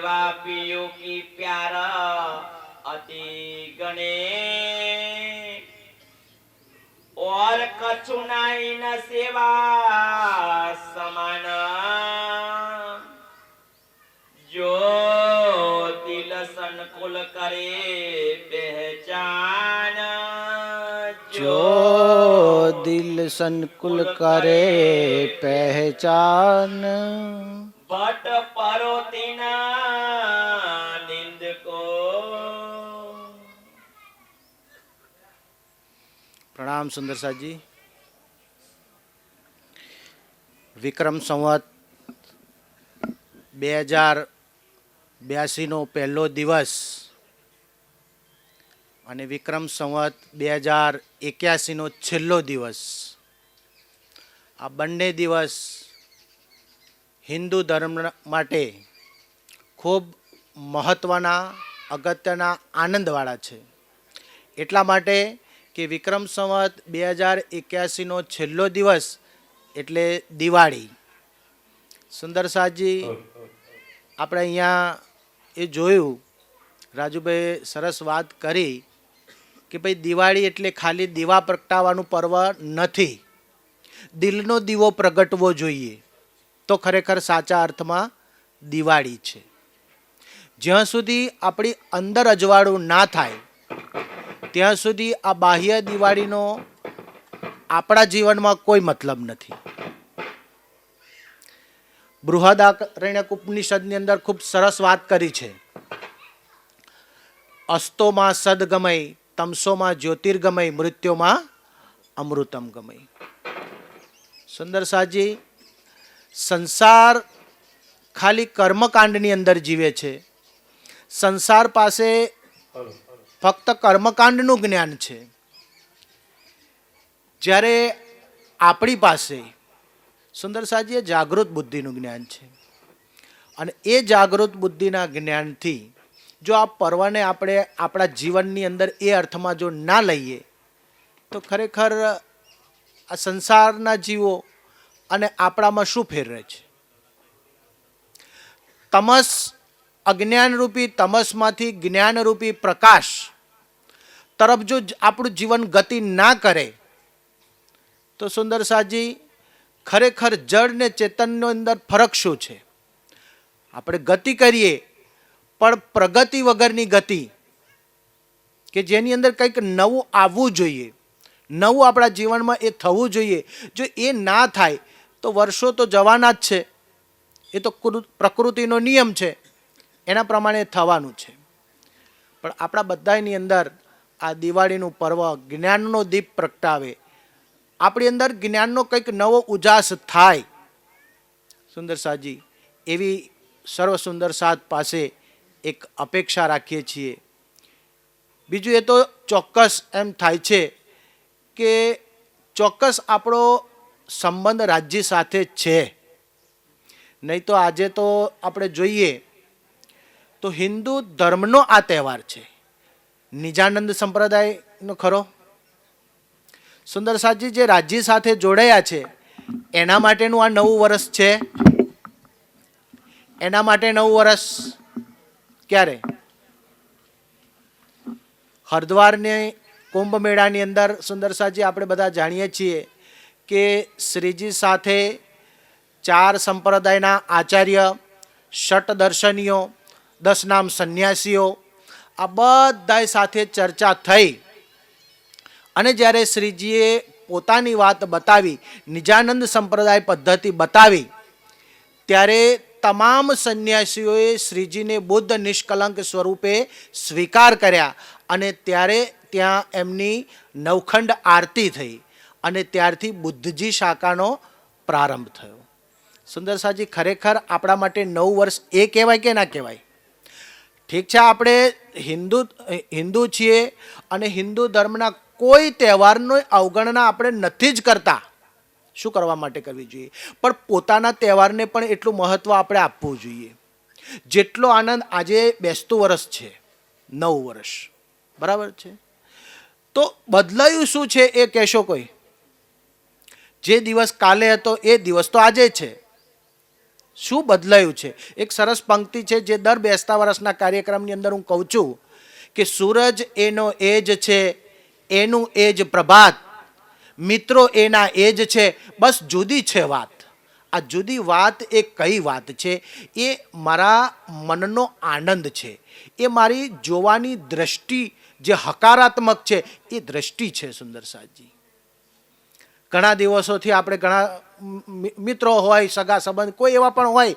सेवा पियो की प्यारा अति गणे और कछुनाई न सेवा समान। जो दिल संकुल करे पहचान। जो दिल संकुल करे पहचान। પ્રણામ સુંદરસાજી વિક્રમ સંવત. બે હજાર બ્યાસીનો પહેલો દિવસ. અને વિક્રમ સંવત બે હજાર એક્યાસીનો છેલ્લો દિવસ. આ બંને દિવસ હિન્દુ ધર્મ માટે ખૂબ મહત્ત્વના અગત્યના, આનંદવાળા છે. એટલા માટે કે વિક્રમ સંવત બે હજાર એક્યાસીનો છેલ્લો દિવસ એટલે દિવાળી. સુંદરસાજી આપણે અહીંયા એ જોયું. રાજુભાઈ સરસ વાત કરી કે ભાઈ દિવાળી એટલે ખાલી દીવા પ્રગટાવવાનું પર્વ નથી. દિલનો દીવો પ્રગટવો જોઈએ. તો ખરેખર સાચા અર્થમાં દિવાળી છે. જ્યાં સુધી આપણી અંદર અજવાળું ના થાય ત્યાં સુધી આ બાહ્ય દિવાળીનો આપણા જીવનમાં કોઈ મતલબ નથી. બૃહદારણ્યક ઉપનિષદની અંદર ખૂબ સરસ વાત કરી છે. અસ્તોમાં સદગમય, તમસોમાં જ્યોતિર્ગમય, મૃત્યુમાં અમૃતમ ગમય. સુંદર સાજી, સંસાર ખાલી કર્મકાંડની અંદર જીવે છે. સંસાર પાસે ફક્ત કર્મકાંડનું જ્ઞાન છે. જ્યારે આપણી પાસે સુંદર સાજી જાગૃત બુદ્ધિનું જ્ઞાન છે. અને એ જાગૃત બુદ્ધિના જ્ઞાનથી જો આ પર્વને આપણે આપણા જીવનની અંદર એ અર્થમાં જો ના લઈએ, તો ખરેખર આ સંસારના જીવો અને આપણામાં શું ફેર રહે છે? તમસ અજ્ઞાનરૂપી તમસમાંથી જ્ઞાનરૂપી પ્રકાશ તરફ જો આપણું જીવન ગતિ ના કરે, તો સુંદર સાજી, ખરેખર જળ ને ચેતનનો અંદર ફરક શું છે? આપણે ગતિ કરીએ, પણ પ્રગતિ વગરની ગતિ, કે જેની અંદર કંઈક નવું આવવું જોઈએ, નવું આપણા જીવનમાં એ થવું જોઈએ. જો એ ના થાય, તો વર્ષો તો જવાના જ છે. એ તો પ્રકૃતિનો નિયમ છે. એના પ્રમાણે થવાનું છે. પણ આપણા બધાની અંદર આ દિવાળીનું પર્વ જ્ઞાનનો દીપ પ્રગટાવે. આપણી અંદર જ્ઞાનનો કંઈક નવો ઉજાસ થાય. સુંદર સાજી, એવી સર્વ સુંદર સાથ પાસે એક અપેક્ષા રાખીએ છીએ. બીજું એ તો ચોક્કસ એમ થાય છે કે ચોક્કસ આપણો સંબંધ રાજ્ય સાથે છે. નહીં તો આજે તો આપણે જોઈએ તો હિન્દુ ધર્મનો આ તહેવાર છે. નિજાનંદ સંપ્રદાયનો ખરો. સુંદર સાજી જે રાજ્ય સાથે જોડાયા છે, એના માટેનું આ નવું વર્ષ છે. એના માટે નવું વર્ષ ક્યારે? હરિદ્વારની કુંભ મેળાની અંદર સુંદરસાજી આપણે બધા જાણીએ છીએ કે શ્રીજી સાથે ચાર સંપ્રદાયના આચાર્ય ષટ દર્શનીઓ દસ નામ સંન્યાસીઓ, આ બધાય સાથે ચર્ચા થઈ. અને જ્યારે શ્રીજીએ પોતાની વાત બતાવી, નિજાનંદ સંપ્રદાય પદ્ધતિ બતાવી, ત્યારે તમામ સંન્યાસીઓએ શ્રીજીને બુદ્ધ નિષ્કલંક સ્વરૂપે સ્વીકાર કર્યા અને ત્યારે ત્યાં એમની નવખંડ આરતી થઈ અને ત્યારથી બુદ્ધજી શાખાનો પ્રારંભ થયો. સુંદર સાજી ખરેખર આપણા માટે નવ વર્ષ એ કહેવાય કે ના કહેવાય? ઠીક છે, આપણે હિન્દુ હિન્દુ છીએ અને હિન્દુ ધર્મના કોઈ તહેવારની અવગણના આપણે નથી જ કરતા. શું કરવા માટે કરવી જોઈએ? પણ પોતાના તહેવારને પણ એટલું મહત્ત્વ આપણે આપવું જોઈએ. જેટલો આનંદ આજે બેસતું વર્ષ છે, નવ વર્ષ બરાબર છે? તો બદલાયું શું છે એ કહેશો કોઈ? જે દિવસ કાલે હતો એ દિવસ તો આજે છે. શું બદલાયું છે? એક સરસ પંક્તિ છે જે દર બેસતા વર્ષના કાર્યક્રમની અંદર હું કહું છું કે સૂરજ એનો એજ છે, એનું એજ પ્રભાત. મિત્રો એના એજ છે, બસ જુદી છે વાત. આ જુદી વાત એ કઈ વાત છે? એ મારા મનનો આનંદ છે. એ મારી જોવાની દ્રષ્ટિ જે હકારાત્મક છે, એ દ્રષ્ટિ છે સુંદર સાહજી ઘણા દિવસોથી આપણે ઘણા મિત્રો હોય, સગા સંબંધ, કોઈ એવા પણ હોય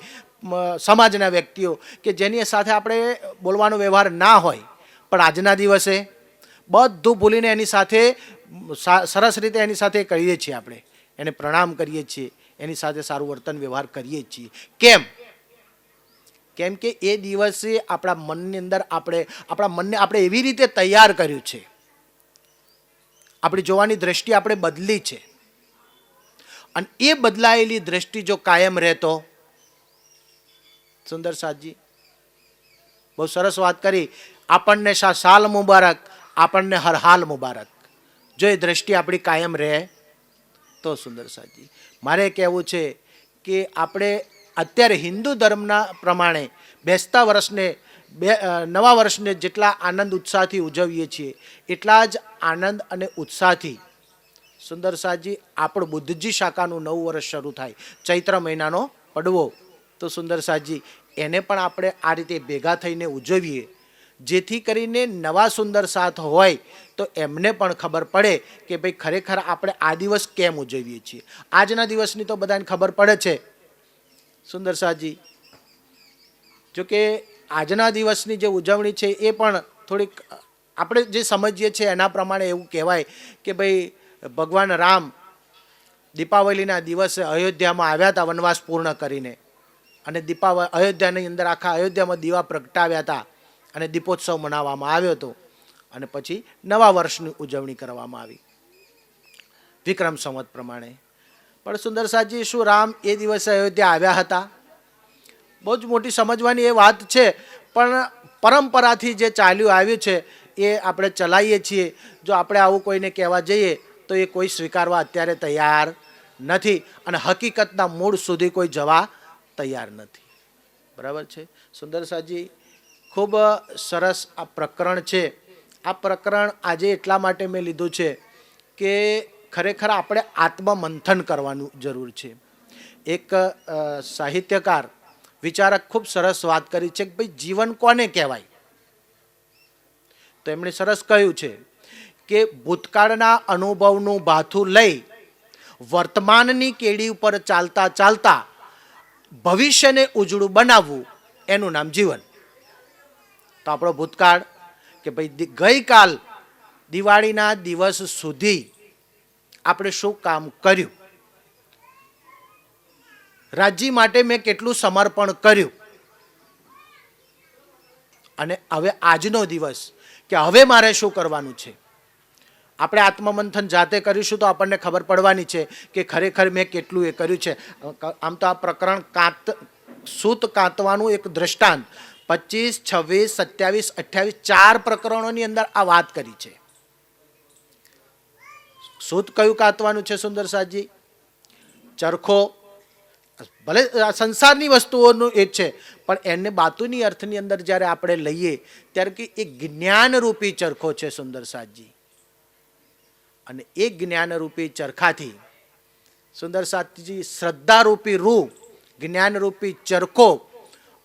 સમાજના વ્યક્તિઓ કે જેની સાથે આપણે બોલવાનો વ્યવહાર ના હોય. પણ આજના દિવસે બધું ભૂલીને એની સાથે સરસ રીતે એની સાથે કરીએ છીએ આપણે. એને પ્રણામ કરીએ છીએ. એની સાથે સારું વર્તન વ્યવહાર કરીએ છીએ. કેમ? કેમ કે એ દિવસે આપણા મનની અંદર આપણે, આપણા મનને આપણે એવી રીતે તૈયાર કર્યું છે. આપણી જોવાની દ્રષ્ટિ આપણે બદલી છે. અને એ બદલાયેલી દ્રષ્ટિ જો કાયમ રહેતો, સુંદર સાજી બહુ સરસ વાત કરી. આપણને શા- સાલ મુબારક, આપણને હરહાલ મુબારક. જો એ દ્રષ્ટિ આપણી કાયમ રહે, તો સુંદર સાજી મારે કહેવું છે કે આપણે અત્યારે હિન્દુ ધર્મના પ્રમાણે બેસતા વર્ષને, બે નવા વર્ષને જેટલા આનંદ, ઉત્સાહથી ઉજવીએ છીએ, એટલા જ આનંદ અને ઉત્સાહથી સુંદર સાજી, આપણું બુદ્ધજી શાખાનું નવું વર્ષ શરૂ થાય. ચૈત્ર મહિનાનો પડવો. તો સુંદર સાજી, એને પણ આપણે આ રીતે ભેગા થઈને ઉજવીએ. જેથી કરીને નવા સુંદર સાથ હોય, તો એમને પણ ખબર પડે કે ભાઈ ખરેખર આપણે આ દિવસ કેમ ઉજવીએ છીએ. આજના દિવસની તો બધાને ખબર પડે છે. સુંદર સાજી, જોકે આજના દિવસની જે ઉજવણી છે એ પણ થોડીક, આપણે જે સમજીએ છીએ એના પ્રમાણે એવું કહેવાય કે ભાઈ ભગવાન રામ દીપાવલીના દિવસે અયોધ્યામાં આવ્યા હતા, વનવાસ પૂર્ણ કરીને. અને દીપાવલી અયોધ્યાની અંદર આખા અયોધ્યામાં દીવા પ્રગટાવ્યા હતા અને દીપોત્સવ મનાવવામાં આવ્યો હતો. અને પછી નવા વર્ષની ઉજવણી કરવામાં આવી. વિક્રમ સંવત પ્રમાણે. પણ સુંદર સાજી શું રામ એ દિવસે અયોધ્યા આવ્યા હતા? બહુ જ મોટી સમજવાની એ વાત છે, પણ પરંપરાથી જે ચાલ્યું આવ્યું છે, એ આપણે ચલાવીએ છીએ. જો આપણે આવું કોઈને કહેવા જઈએ તો એ કોઈ સ્વીકારવા અત્યારે તૈયાર નથી અને હકીકતના મૂળ સુધી કોઈ જવા તૈયાર નથી. બરાબર છે? સુંદર સાજી, ખૂબ સરસ આ પ્રકરણ છે. આ પ્રકરણ આજે એટલા માટે મેં લીધું છે કે ખરેખર આપણે આત્મમંથન કરવાનું જરૂર છે. એક સાહિત્યકાર, વિચારક ખૂબ સરસ વાત કરી છે કે ભાઈ જીવન કોને કહેવાય? તો એમણે સરસ કહ્યું છે કે ભૂતકાળના અનુભવનું ભાથું લઈ વર્તમાનની કેડી ઉપર ચાલતા ચાલતા ભવિષ્યને ઉજળું બનાવવું, એનું નામ જીવન. તો આપણો ભૂતકાળ કે ભાઈ ગઈકાલ દિવાળીના દિવસ સુધી આપણે શું કામ કર્યું? રાજ્ય માટે મેં કેટલું સમર્પણ કર્યું? અને હવે આજનો દિવસ કે હવે મારે શું કરવાનું છે? આપણે આત્મમંથન જાતે કરીશું તો આપણને ખબર પડવાની છે કે ખરેખર મેં કેટલું એ કર્યું છે. આમ તો આ પ્રકરણ કાંત, સૂત કાંતવાનું એક દ્રષ્ટાંત. પચીસ, છવ્વીસ, સત્યાવીસ, અઠ્યાવીસ, ચાર પ્રકરણોની અંદર આ વાત કરી છે. સૂત કયું કાંતવાનું છે સુંદર સાજી? ચરખો. ભલે સંસારની વસ્તુઓનું એ છે, પણ એને બાતુની અર્થની અંદર જ્યારે આપણે લઈએ, ત્યારે કે એ જ્ઞાનરૂપી ચરખો છે સુંદર સાજી. અને એ જ્ઞાનરૂપી ચરખાથી, સુંદર સાજી શ્રદ્ધારૂપી રૂ જ્ઞાનરૂપી ચરખો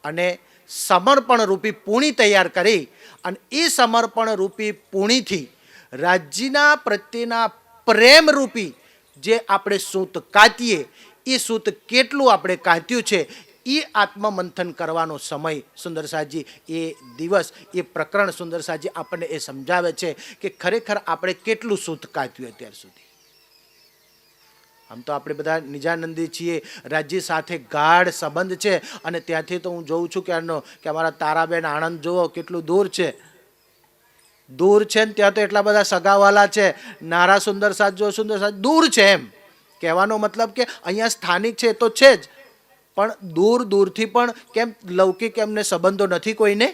અને સમર્પણ રૂપી પૂણી તૈયાર કરી અને એ સમર્પણ રૂપી પૂણીથી રાજ્યના પ્રત્યેના પ્રેમરૂપી જે આપણે સૂત કાતીએ એ સૂત કેટલું આપણે કાત્યું છે એ આત્મમંથન કરવાનો સમય, સુંદર સાજી, એ દિવસ, એ પ્રકરણ સુંદર સાજી આપણને એ સમજાવે છે કે ખરેખર આપણે કેટલું સૂત કાત્યું અત્યાર સુધી. આમ તો આપણે બધા નિજાનંદી છીએ, રાજ્ય સાથે ગાઢ સંબંધ છે અને ત્યાંથી તો હું જોઉં છું કે આનો, કે અમારા તારાબેન આણંદ જુઓ કેટલું દૂર છે. દૂર છે ને ત્યાં તો એટલા બધા સગાવાલા છે. નારા સુંદર સાથ જો સુંદર સાથ દૂર છે એમ. કહેવાનો મતલબ કે અહીંયા સ્થાનિક છે તો છે જ. પણ દૂર દૂરથી પણ કેમ લૌકિક એમને સંબંધો નથી કોઈને?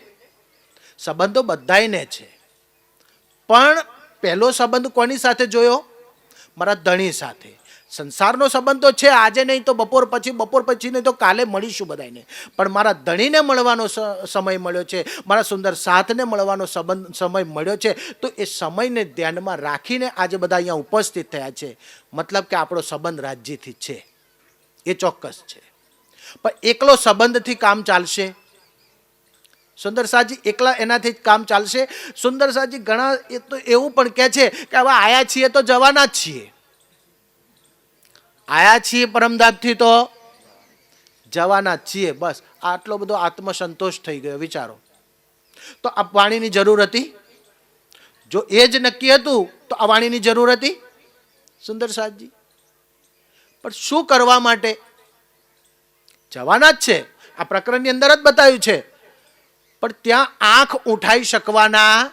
સંબંધો બધાયને છે. પણ પહેલો સંબંધ કોની સાથે જોયો? મારા ધણી સાથે. સંસારનો સંબંધ તો છે, આજે નહીં તો બપોર પછી બપોર પછી નહીં તો કાલે મળીશું બધાને પણ મારા ધણીને મળવાનો સમય મળ્યો છે, મારા સુંદર સાથને મળવાનો સંબંધ, સમય મળ્યો છે, તો એ સમયને ધ્યાનમાં રાખીને આજે બધા અહીંયા ઉપસ્થિત થયા છે. મતલબ કે આપણો સંબંધ રાજ્યથી છે. એ ચોક્કસ છે. પણ એકલો સંબંધથી કામ ચાલશે. સુંદર શાહજી એકલા એનાથી જ કામ ચાલશે. સુંદર શાહજી ઘણા એ તો એવું પણ કહે છે કે હવે આયા છીએ તો જવાના જ છીએ. આયા છીએ પરમદાબથી તો જવાના જ છીએ. બસ, આટલો બધો આત્મસંતોષ થઈ ગયો, વિચારો. તો આ વાણીની જરૂર હતી? જો એ જ નક્કી હતું, તો આ વાણીની જરૂર હતી? સુંદર શાહજી પણ શું કરવા માટે જવાના જ છે. આ પ્રકરણની અંદર જ બતાવ્યું છે. પણ ત્યાં આંખ ઉઠાઈ શકવાના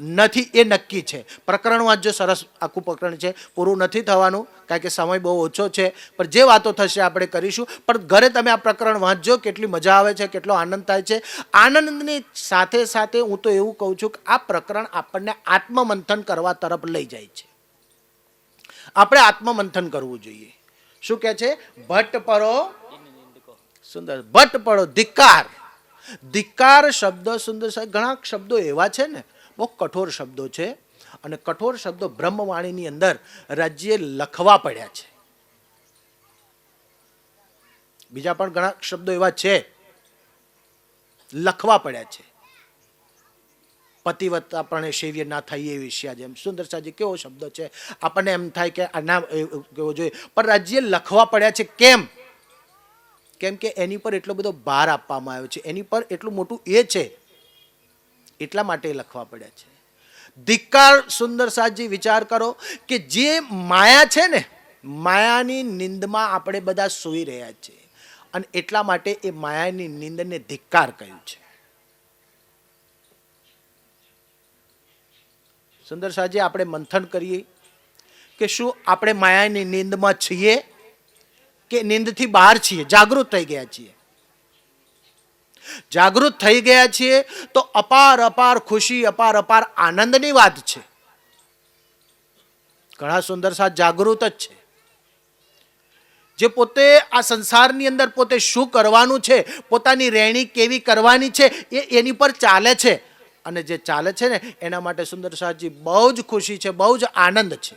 નથી, એ નક્કી છે. પ્રકરણ વાંચજો સરસ આખું પ્રકરણ છે. પૂરું નથી થવાનું, કારણ કે સમય બહુ ઓછો છે. પણ જે વાતો થશે આપણે કરીશું. પણ ઘરે તમે આ પ્રકરણ વાંચજો, કેટલી મજા આવે છે, કેટલો આનંદ થાય છે. આનંદની સાથે સાથે હું તો એવું કહું છું કે આ પ્રકરણ આપણને આત્મમંથન કરવા તરફ લઈ જાય છે. આપણે આત્મમંથન કરવું જોઈએ. શું કહે છે? ભટ્ટ પરો સુંદર. ભટ્ટ પડો ધિક્કાર. ધિક્કાર શબ્દ સુંદર ઘણા શબ્દો એવા છે ને, બહુ કઠોર શબ્દો છે અને કઠોર શબ્દો બ્રહ્મવાણીની અંદર રાજ્યે લખવા પડ્યા છે. બીજા પણ ઘણા શબ્દો એવા છે. લખવા પડ્યા છે. પતિવત્તા પણ સેવ્ય ના થાય એ વિષયા જેમ સુંદર સાજી કેવો શબ્દ છે? આપણને એમ થાય કે આ ના એવું કહેવો જોઈએ? પણ રાજ્ય લખવા પડ્યા છે કેમ? કેમ કે એની પર એટલો બધો ભાર આપવામાં આવ્યો છે. એની પર એટલું મોટું એ છે, એટલા માટે લખવા પડ્યા છે. ધિક્કાર સુંદર સાજી વિચાર કરો કે જે માયા છે ને, માયાની નિંદમાં આપણે બધા સૂઈ રહ્યા છે અને એટલા માટે એ માયાની નિંદને ધિક્કાર કહ્યું છે. સુંદર સાજી આપણે મંથન કરીએ કે શું આપણે માયાની નિંદમાં છીએ? કે નિંદથી બહાર છીએ, જાગૃત થઈ ગયા છીએ. જાગૃત થઈ ગયા છીએ તો અપાર અપાર ખુશી, અપાર અપાર આનંદની વાત છે. ઘણા સુંદર સાથ જાગૃત જ છે. જે પોતે આ સંસારની અંદર પોતે શું કરવાનું છે, પોતાની રહેણી કેવી કરવાની છે, એ એની પર ચાલે છે. અને જે ચાલે છે ને, એના માટે સુંદર સાહજી બહુ જ ખુશી છે, બહુ જ આનંદ છે.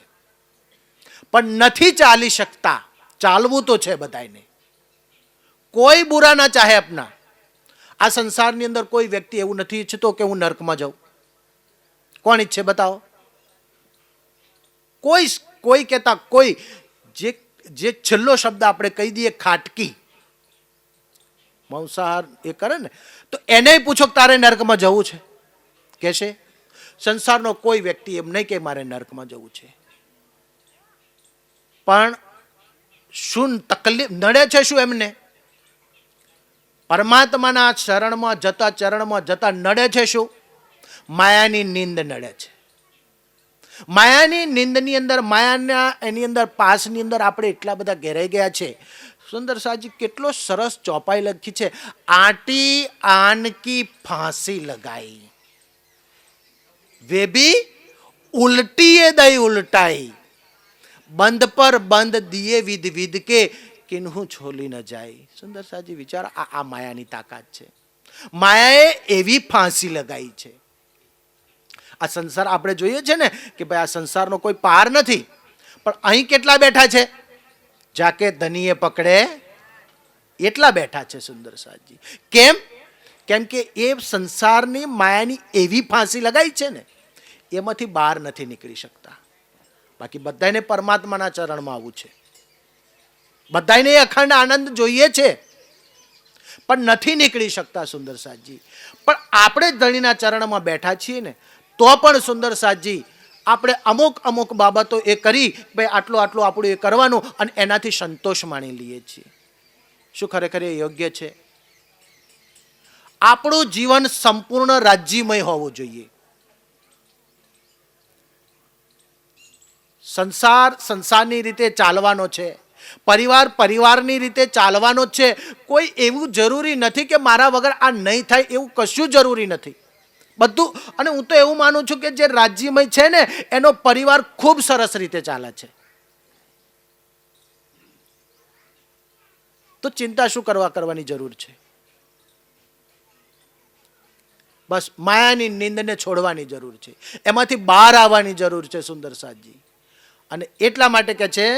પણ નથી ચાલી શકતા. ચાલવું તો છે બધાને કોઈ બુરા ના ચાહે અપના. આ સંસારની અંદર કોઈ વ્યક્તિ એવું નથી ઈચ્છતો કે હું નર્કમાં જાઉં. કોણ ઈચ્છે બતાવો? કોઈ કોઈ કહેતા, કોઈ, જે જે છેલ્લો શબ્દ આપણે કહી દઈએ ખાટકી. મંસાહાર એ કરે ને, તો એને પૂછો તારે નર્કમાં જવું છે? કહેશે, સંસારનો કોઈ વ્યક્તિ એમ નહીં કે મારે નર્કમાં જવું છે. પણ શું તકલીફ, નડે છે શું એમને? પરમાત્માના શરણમાં જતા ચરણમાં જતા નડે છે શું? માયાની નિંદ નડે છે. માયાની નિંદની અંદર, માયાના એની અંદર, પાસની અંદર આપણે એટલા બધા ઘેરાઈ ગયા છે. સુંદર સાજી કેટલો સરસ ચોપાઈ લખી છે. આટી આનકી ફાંસી લગાઈ. વેબી ઉલટીએ દઈ ઉલટાઈ. બંધ પર બંધ દિયે વિધ વિધ કે કિન્હું છોલી ન જાય. સુંદર સાજી, વિચાર, આ આ માયાની તાકાત છે. માયાએ એવી ફાંસી લગાઈ છે. આ સંસાર આપણે જોઈએ છે ને કે ભાઈ આ સંસારનો કોઈ પાર નથી, પણ અહીં કેટલા બેઠા છે? જાકે ધનીએ પકડે એટલા બેઠા છે સુંદર સાજી. કેમ? કેમ કે એ સંસારની માયાની એવી ફાંસી લગાઈ છે ને, એમાંથી બહાર નથી નીકળી શકતા. બાકી બધાને પરમાત્માના ચરણમાં આવવું છે. બધાને અખંડ આનંદ જોઈએ છે. પણ નથી નીકળી શકતા સુંદર સાજી પણ આપણે ધણીના ચરણમાં બેઠા છીએ ને, તો પણ સુંદર સાજી આપણે અમુક અમુક બાબતો એ કરી, ભાઈ આટલું આટલું આપણું એ કરવાનું અને એનાથી સંતોષ માણી લઈએ છીએ. શું ખરેખર એ યોગ્ય છે? આપણું જીવન સંપૂર્ણ રાજ્યમય હોવું જોઈએ. સંસાર સંસારની રીતે ચાલવાનો છે. પરિવાર પરિવારની રીતે ચાલવાનો છે. કોઈ એવું જરૂરી નથી કે મારા વગર આ નહીં થાય એવું કશું જરૂરી નથી. બધું, અને હું તો એવું માનું છું કે જે રાજ્યમય છે ને, એનો પરિવાર ખૂબ સરસ રીતે ચાલે છે. તો ચિંતા શું કરવા કરવાની જરૂર છે? બસ માયાની નિંદને છોડવાની જરૂર છે. એમાંથી બહાર આવવાની જરૂર છે, સુંદર સાજી અને એટલા માટે કે છે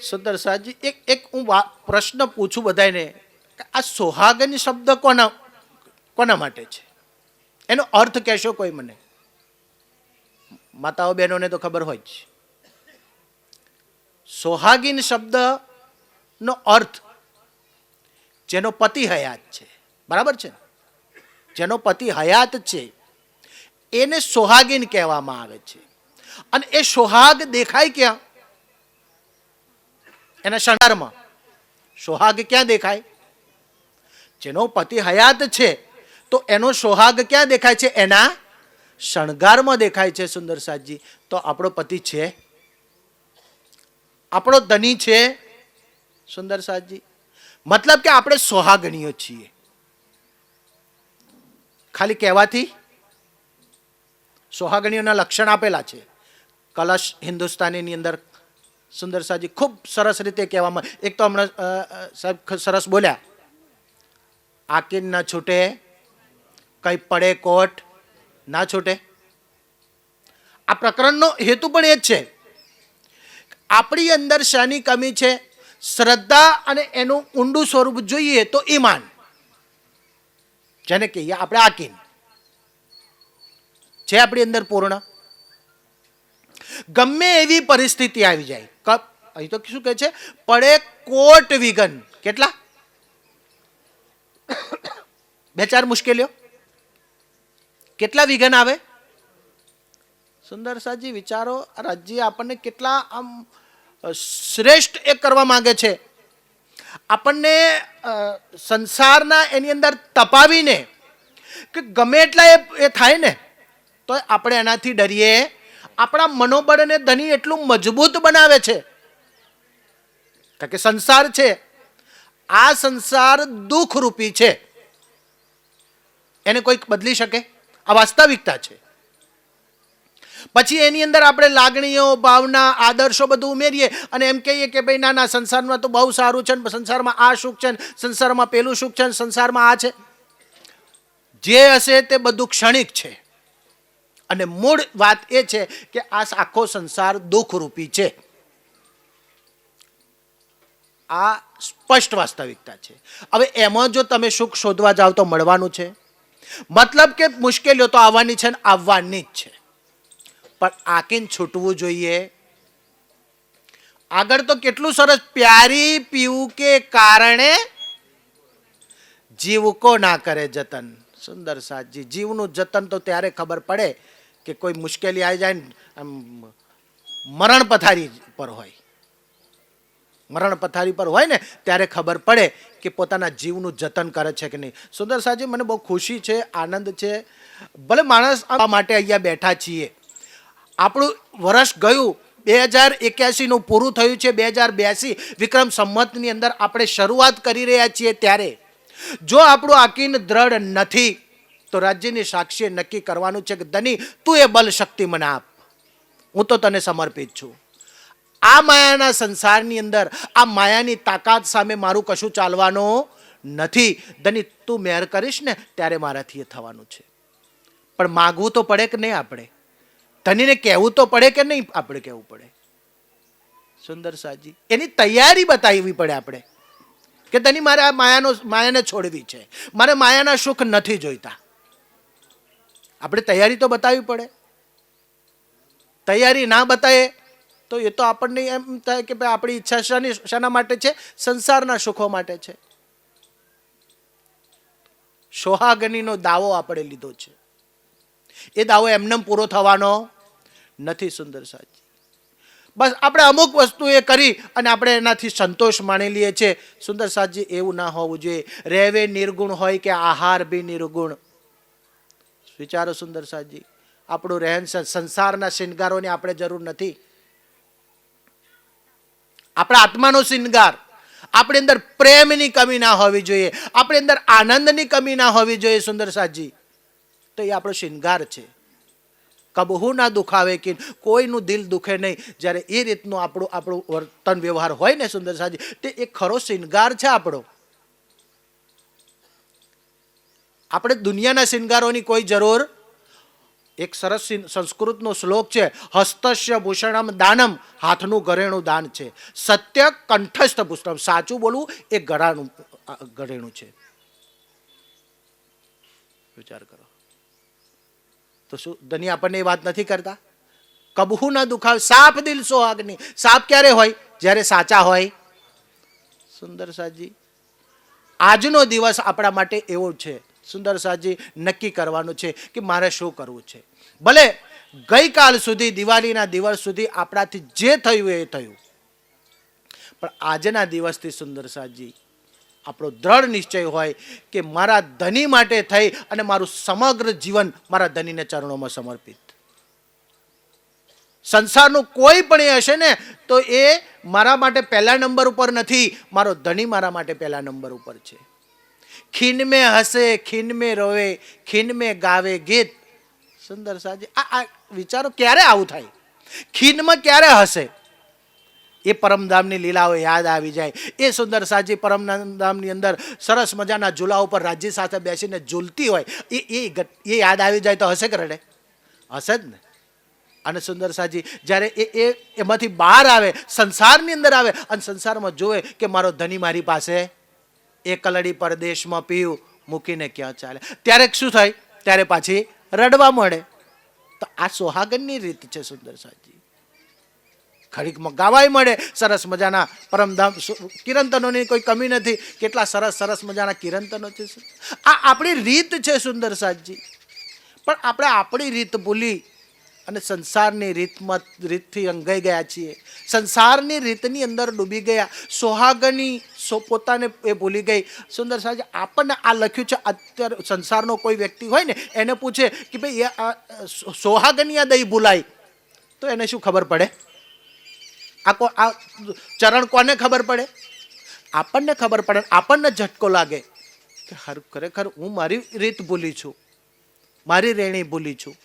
સુંદર સાજી એક એક હું પ્રશ્ન પૂછું બધાને કે આ સોહાગની શબ્દ કોના કોના માટે છે? એનો અર્થ કહેશો કોઈ મને? માતાઓ બહેનોને તો ખબર હોય જ. સોહાગીન શબ્દનો અર્થ જેનો પતિ હયાત છે. બરાબર છે? જેનો પતિ હયાત છે, એને સોહાગીન કહેવામાં આવે છે. અને એ સોહાગ દેખાય ક્યાં? એના શણગારમાં. સોહાગ ક્યાં દેખાય? જેનો પતિ હયાત છે, તો એનો સોહાગ ક્યાં દેખાય છે? એના શણગારમાં દેખાય છે, સુંદર સાજી તો આપણો પતિ છે? આપણો ધની છે, સુંદર સાજી મતલબ કે આપણે સોહાગણીઓ છીએ. ખાલી કહેવાથી સોહાગણીઓના લક્ષણ આપેલા છે. કલશ હિન્દુસ્તાનીની અંદર સુંદર સાજી ખૂબ સરસ રીતે કહેવામાં એક તો હમણાં સાહેબ સરસ બોલ્યા. આકીન ના છૂટે, કંઈ પડે કોટ, ના છૂટે. આ પ્રકરણનો હેતુ પણ એ જ છે. આપણી અંદર શાની કમી છે? શ્રદ્ધા અને એનું ઊંડું સ્વરૂપ જોઈએ તો ઈમાન. જેને કહીએ આપણે આકીન. છે આપણી અંદર પૂર્ણ? ગમે એવી પરિસ્થિતિ આવી જાય. કપ અહીં તો શું કહે છે? પડે કોટ વિઘન. કેટલા? બે ચાર મુશ્કેલીઓ. કેટલા વિઘન આવે? સુંદર સાજી, વિચારો રાજ્ય આપણને કેટલા આમ શ્રેષ્ઠ એ કરવા માંગે છે. આપણને સંસારના એની અંદર તપાવીને કે ગમે એટલા એ એ થાય ને તો આપણે એનાથી ડરીએ. આપણા મનોબળને ધની એટલું મજબૂત બનાવે છે. કારણ કે સંસાર છે. આ સંસાર દુઃખરૂપી છે. એને કોઈક બદલી શકે? આ વાસ્તવિકતા છે. પછી એની અંદર આપણે લાગણીઓ, ભાવના, આદર્શો બધું ઉમેરીએ અને એમ કહીએ કે ભાઈ, ના ના, સંસારમાં તો બહુ સારું છે ને, સંસારમાં આ સુખ છે ને, સંસારમાં પેલું સુખ છે ને, સંસારમાં આ છે. જે હશે તે બધું ક્ષણિક છે. અને મૂળ વાત એ છે કે આ આખો સંસાર દુઃખરૂપી છે. આ સ્પષ્ટ વાસ્તવિકતા છે. હવે એમાં જો તમે સુખ શોધવા જાઓ તો મળવાનું છે. મતલબ કે મુશ્કેલીઓ તો આવવાની છે ને, આવવાની જ છે. પણ આકીન છૂટવું જોઈએ. આગળ તો કેટલું સરસ, પ્યારી પીવું કે કારણે જીવકો ના કરે જતન. સુંદર સાજી જીવનું જતન તો ત્યારે ખબર પડે કે કોઈ મુશ્કેલી આવી જાય મરણ પથારી પર હોય. મરણ પથારી પર હોય ને, ત્યારે ખબર પડે કે પોતાના જીવનું જતન કરે છે કે નહીં. સુંદર સાજી મને બહુ ખુશી છે, આનંદ છે. ભલે માણસ આ માટે અહીંયા બેઠા છીએ આપણું વર્ષ ગયું બે હજાર એક્યાસીનું પૂરું થયું છે બે હજાર બ્યાસી વિક્રમ, સંમતની અંદર આપણે શરૂઆત કરી રહ્યા છીએ ત્યારે. જો આપણું આકીન દ્રઢ નથી, તો રાજ્યની સાક્ષીએ નક્કી કરવાનું છે કે, ધની, તું એ બલ શક્તિ મને આપ. હું તો તને સમર્પિત છું. આ માયાના સંસારની અંદર, આ માયાની તાકાત સામે મારું કશું ચાલવાનું નથી. ધની, તું મેર કરીશ ને, ત્યારે મારાથી એ થવાનું છે. પણ માગવું તો પડે કે નહીં આપણે? ધનીને કહેવું તો પડે કે નહીં આપણે કહેવું પડે? સુંદર સાજી, એની તૈયારી બતાવવી પડે આપણે કે ધની મારે આ માયાનો, માયાને છોડવી છે. મારે માયાના સુખ નથી જોઈતા. આપણે તૈયારી તો બતાવવી પડે. તૈયારી ના બતાવે તો એ તો આપણને એમ થાય કે ભાઈ આપણી ઈચ્છા શાની, શાના માટે છે, સંસારના સુખો માટે છે. સોહાગનીનો દાવો આપણે લીધો છે. એ દાવો એમને પૂરો થવાનો નથી, સુંદર સાજી બસ આપણે અમુક વસ્તુ એ કરી અને આપણે એનાથી સંતોષ માણી લઈએ છીએ. સુંદર સાજી એવું ના હોવું જોઈએ. રહેવે નિર્ગુણ હોય કે આહાર બી નિર્ગુણ. વિચારો સુંદર સાજી આપણું રહેન સંસારના શિંગારોની આપણે જરૂર નથી. આપણા આત્માનો શિંગાર આપણી અંદર પ્રેમની કમી ના હોવી જોઈએ. આપણી અંદર આનંદની કમી ના હોવી જોઈએ, સુંદર સાજી તો એ આપણો શિંગાર છે. કબહુ ના દુખાવે કે કોઈનું દિલ દુખે નહીં, જ્યારે એ રીતનું આપણું આપણું વર્તન વ્યવહાર હોય ને સુંદર સાજી, તે એ ખરો શિંગાર છે આપણો. આપણે દુનિયાના શિંગારોની કોઈ જરૂર, એક સરસ સંસ્કૃતનો શ્લોક છે, હસ્તસ્ય ભૂષણમ દાનમ, હાથનું ઘરેણું દાન છે. સત્ય કંઠસ્થ પુષ્ટમ, સાચું બોલવું એ ગળાનું ઘરેણું છે. વિચાર કરો. તો શું? ધની આપણને એ વાત નથી કરતા? કબહુ ના દુખાવ, સાપ દિલ સોહાગની સાપ ક્યારે હોય? જ્યારે સાચા હોય. સુંદર સાજી, આજનો દિવસ આપણા માટે એવો છે. સુંદર સાજી, નક્કી કરવાનું છે કે મારે શું કરવું છે. ભલે ગઈકાલ સુધી, દિવાળીના દિવસ સુધી આપણાથી જે થયું એ થયું. પણ આજના દિવસથી સુંદર સાજી આપણો દ્રઢ નિશ્ચય હોય કે મારા ધની માટે થઈ અને મારું સમગ્ર જીવન મારા ધનીને ચરણોમાં સમર્પિત. સંસારનું કોઈ પણ એ હશે ને, તો એ મારા માટે પહેલા નંબર ઉપર નથી, મારો ધની મારા માટે પહેલા નંબર ઉપર છે. ખીન મેં હસે, ખીન મેં રોવે, ખીન મેં ગાવે ગીત. સુંદર સાજી, આ આ વિચારો ક્યારે આવું થાય? ખીનમાં ક્યારે હશે? એ પરમધામની લીલાઓ યાદ આવી જાય. એ સુંદર સાજી પરમધામની અંદર સરસ મજાના ઝૂલા ઉપર રાજ્ય સાથે બેસીને ઝૂલતી હોય, એ એ એ યાદ આવી જાય તો હશે કે રડે? હશે જ ને? અને સુંદર સાજી જ્યારે એ એ, એમાંથી બહાર આવે, સંસારની અંદર આવે, અને સંસારમાં જોવે કે મારો ધની મારી પાસે એ કલડી પરદેશમાં પીવું મૂકીને ક્યાં ચાલે? ત્યારે શું થાય? ત્યારે પાછી રડવા મળે. તો આ સોહાગનની રીત છે સુંદર સાજી ખડીકમાં ગાવાય મળે. સરસ મજાના પરમધામ કિરંતનોની કોઈ કમી નથી. કેટલા સરસ સરસ મજાના કિરંતનો છે આ આપણી રીત છે સુંદર સાજી પણ આપણે આપણી રીત ભૂલી અને સંસારની રીતમાં રીતથી અંગાઈ ગયા છીએ. સંસારની રીતની અંદર ડૂબી ગયા. સોહાગની સો, પોતાને એ ભૂલી ગઈ. સુંદર સાહેબ આપણને આ લખ્યું છે, અત્યારે સંસારનો કોઈ વ્યક્તિ હોય ને, એને પૂછે કે ભાઈ, એ સોહાગની આ દઈ ભૂલાય. તો એને શું ખબર પડે? આ કો આ ચરણ કોને ખબર પડે? આપણને ખબર પડે આપણને ઝટકો લાગે કે હર ખરેખર હું મારી રીત ભૂલી છું. મારી રેણી ભૂલી છું.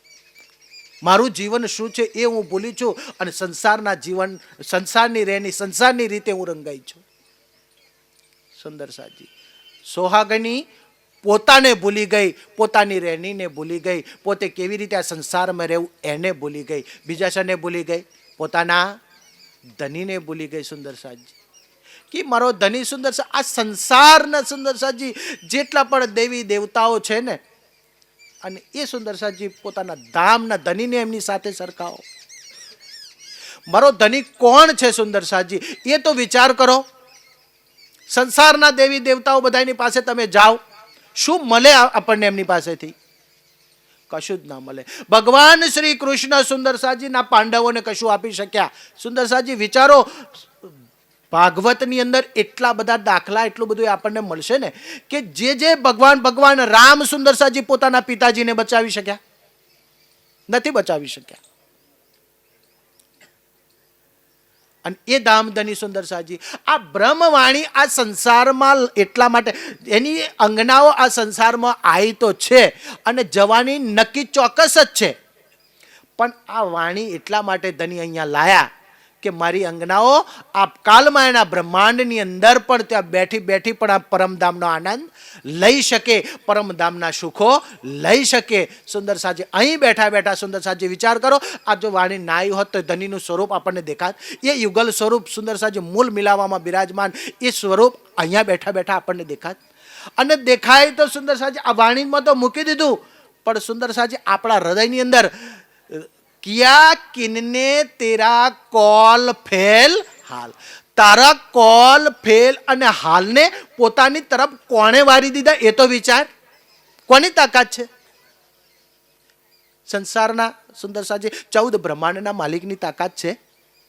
મારું જીવન શું છે એ હું ભૂલી છું અને સંસારના જીવન સંસારની રહેણી સંસારની રીતે હું રંગાઈ છું. સુંદર સાજી. સોહાગની પોતાને ભૂલી ગઈ, પોતાની રેણીને ભૂલી ગઈ, પોતે કેવી રીતે આ સંસારમાં રહેવું એને ભૂલી ગઈ, બીજા શને ભૂલી ગઈ, પોતાના ધનીને ભૂલી ગઈ સુંદર સાજી. કે મારો ધની સુંદર આ સંસારના સુંદર સાજી જેટલા પણ દેવી દેવતાઓ છે ને, અને એ સુંદર સાજી પોતાના ધામના ધનીને એમની સાથે સરખાવો. મારો ધની કોણ છે સુંદર સાજી? એ તો વિચાર કરો. સંસારના દેવી દેવતાઓ બધાની પાસે તમે જાઓ. શું મળે આપણને એમની પાસેથી? કશું જ ના મળે. ભગવાન શ્રી કૃષ્ણ સુંદરસાજીના પાંડવોને કશું આપી શક્યા? સુંદરસાજી, વિચારો, ભાગવતની અંદર એટલા બધા દાખલા, એટલું બધું આપણને મળશે ને, કે જે જે ભગવાન ભગવાન રામ સુંદરસાજી પોતાના પિતાજીને બચાવી શક્યા? નથી બચાવી શક્યા. અને એ ધામધની સુંદર સાજી. આ બ્રહ્મવાણી આ સંસારમાં એટલા માટે, એની અંગનાઓ આ સંસારમાં આવી તો છે અને જવાની નક્કી ચોક્કસ જ છે. પણ આ વાણી એટલા માટે ધની અહીંયા લાયા કે મારી અંગનાઓ આપ કાલમાં એના બ્રહ્માંડની અંદર પણ ત્યાં બેઠી બેઠી પણ આ પરમધામનો આનંદ લઈ શકે પરમધામના સુખો લઈ શકે. સુંદર સાજી અહીં બેઠા બેઠા સુંદર સાજી વિચાર કરો. આ જો વાણી નાયું હોત તો ધનીનું સ્વરૂપ આપણને દેખાત. એ યુગલ સ્વરૂપ સુંદર સાજી મૂળ મિલાવામાં બિરાજમાન. એ સ્વરૂપ અહીંયા બેઠા બેઠા આપણને દેખાત. અને દેખાય તો સુંદર સાજી આ વાણીમાં તો મૂકી દીધું. પણ સુંદર સાજી આપણા હૃદયની અંદર કિયા કિનને તેરા કોલ ફેલ હાલ તારા કોલ ફેલ અને હાલને પોતાની તરફ કોણે વારી દીધા એ તો વિચાર કોની તાકાત છે સંસારના સુંદર સાજી ચૌદ બ્રહ્માંડના માલિકની તાકાત છે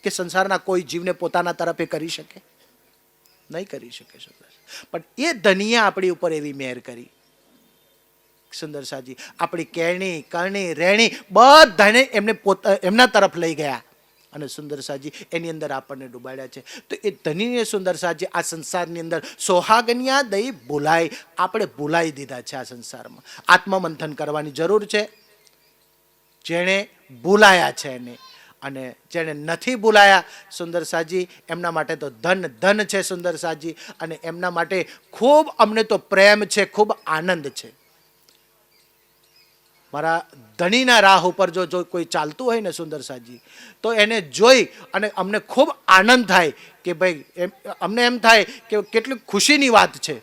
કે સંસારના કોઈ જીવને પોતાના તરફે કરી શકે નહીં કરી શકે પણ એ ધનિયા આપણી ઉપર એવી મહેર કરી સુંદર શાહજી આપણી કેણી, કરણી રેણી બધાને એમને પોતા, એમના તરફ લઈ ગયા. અને સુંદર શાહજી એની અંદર આપણને ડૂબાડ્યા છે. તો એ ધનીને સુંદર સાજી આ સંસારની અંદર સોહાગન્યા દઈ ભૂલાઈ આપણે ભૂલાઈ દીધા છે આ સંસારમાં. આત્મમંથન કરવાની જરૂર છે. જેણે ભૂલાયા છે એને. અને જેણે નથી ભૂલાયા, સુંદર શાહજી એમના માટે તો ધન ધન છે સુંદર શાહજી અને એમના માટે ખૂબ અમને તો પ્રેમ છે, ખૂબ આનંદ છે. મારા ધણીના રાહ ઉપર જો જો કોઈ ચાલતું હોય ને સુંદર સાજી, તો એને જોઈ અને અમને ખૂબ આનંદ થાય કે ભાઈ એમ અમને એમ થાય કે કેટલી ખુશીની વાત છે.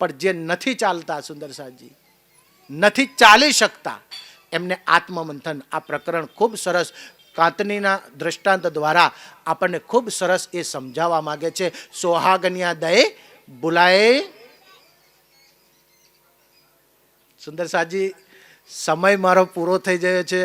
પણ જે નથી ચાલતા સુંદર સાજી, નથી ચાલી શકતા, એમને આત્મમંથન આ પ્રકરણ ખૂબ સરસ કાંતનીના દ્રષ્ટાંત દ્વારા આપણને ખૂબ સરસ એ સમજાવવા માગે છે. સોહાગન્યા દય બોલાય સુંદર સાજી સમય મારો પૂરો થઈ ગયો છે.